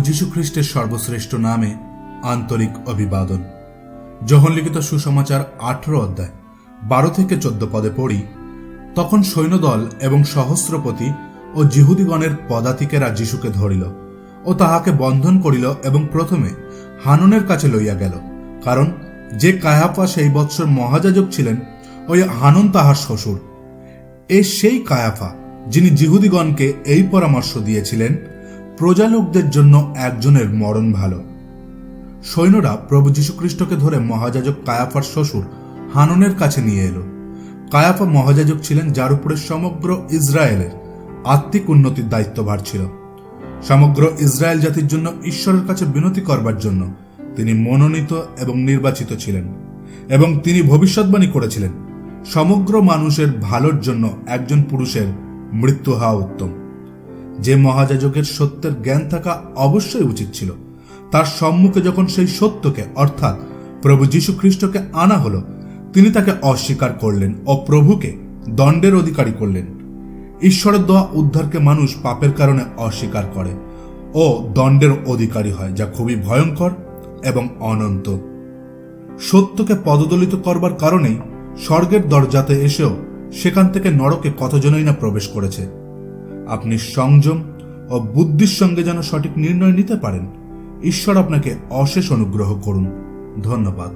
যীশু খ্রিস্টের সর্বশ্রেষ্ঠ নামে আন্তরিক অভিবাদন। যখন লিখিত সুসমাচার আঠেরো অধ্যায়, বারো থেকে চোদ্দ পদে পড়ি, তখন সৈন্যদল এবং সহস্রপতি ও জিহুদিগণের পদাতিকেরা যীশুকে ধরিল ও তাহাকে বন্ধন করিল এবং প্রথমে হাননের কাছে লইয়া গেল। কারণ যে কায়াফা সেই বৎসর মহাযাজক ছিলেন, ওই হানন তাহার শ্বশুর। এ সেই কায়াফা যিনি জিহুদিগণকে এই পরামর্শ দিয়েছিলেন প্রজালোকদের জন্য একজনের মরণ ভালো। সৈন্যরা প্রভু যীশুখ্রিস্টকে ধরে মহাযাজক কায়াফার শ্বশুর হাননের কাছে নিয়ে এলো। কায়াফা মহাযাজক ছিলেন যার উপরে সমগ্র ইসরায়েলের আত্মিক উন্নতির দায়িত্বভার ছিল। সমগ্র ইসরায়েল জাতির জন্য ঈশ্বরের কাছে বিনতি করবার জন্য তিনি মনোনীত এবং নির্বাচিত ছিলেন এবং তিনি ভবিষ্যৎবাণী করেছিলেন। সমগ্র মানুষের ভালোর জন্য একজন পুরুষের মৃত্যু হওয়া উত্তম। যে মহাযাজকের সত্যের জ্ঞান থাকা অবশ্যই উচিত ছিল। তার সম্মুখে যখন সেই সত্যকে, অর্থাৎ প্রভু যীশু খ্রিস্টকে আনা হলো, তিনি তাকে অস্বীকার করলেন ও প্রভুকে দণ্ডের অধিকারী করলেন। ঈশ্বরের দেওয়া উদ্ধারকে মানুষ পাপের কারণে অস্বীকার করে ও দণ্ডের অধিকারী হয়, যা খুবই ভয়ঙ্কর এবং অনন্ত। সত্যকে পদদলিত করবার কারণেই স্বর্গের দরজাতে এসেও সেখান থেকে নরকে কতজনই না প্রবেশ করেছে। আপনি সংযম ও বুদ্ধির সঙ্গে যেন সঠিক নির্ণয় নিতে পারেন। ঈশ্বর আপনাকে অশেষ অনুগ্রহ করুন। ধন্যবাদ।